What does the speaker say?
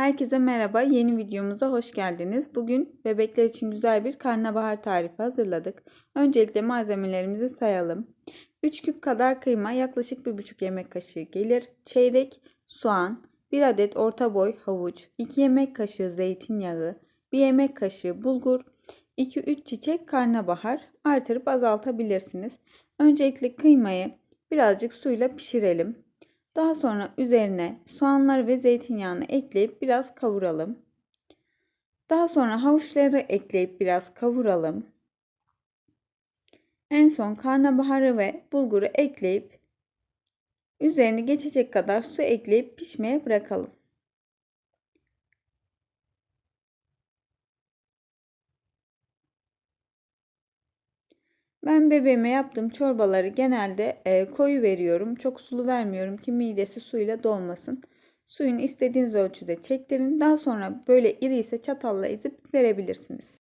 Herkese merhaba. Yeni videomuza hoş geldiniz. Bugün bebekler için güzel bir karnabahar tarifi hazırladık. Öncelikle malzemelerimizi sayalım. 3 küp kadar kıyma yaklaşık 1,5 yemek kaşığı gelir. Çeyrek soğan, 1 adet orta boy havuç, 2 yemek kaşığı zeytinyağı, 1 yemek kaşığı bulgur, 2-3 çiçek karnabahar artırıp azaltabilirsiniz. Öncelikle kıymayı birazcık suyla pişirelim. Daha sonra üzerine soğanları ve zeytinyağını ekleyip biraz kavuralım. Daha sonra havuçları ekleyip biraz kavuralım. En son karnabaharı ve bulguru ekleyip üzerini geçecek kadar su ekleyip pişmeye bırakalım. Ben bebeğime yaptığım çorbaları genelde e, koyu veriyorum. Çok sulu vermiyorum ki midesi suyla dolmasın. Suyunu istediğiniz ölçüde çektirin. Daha sonra böyle iri ise çatalla ezip verebilirsiniz.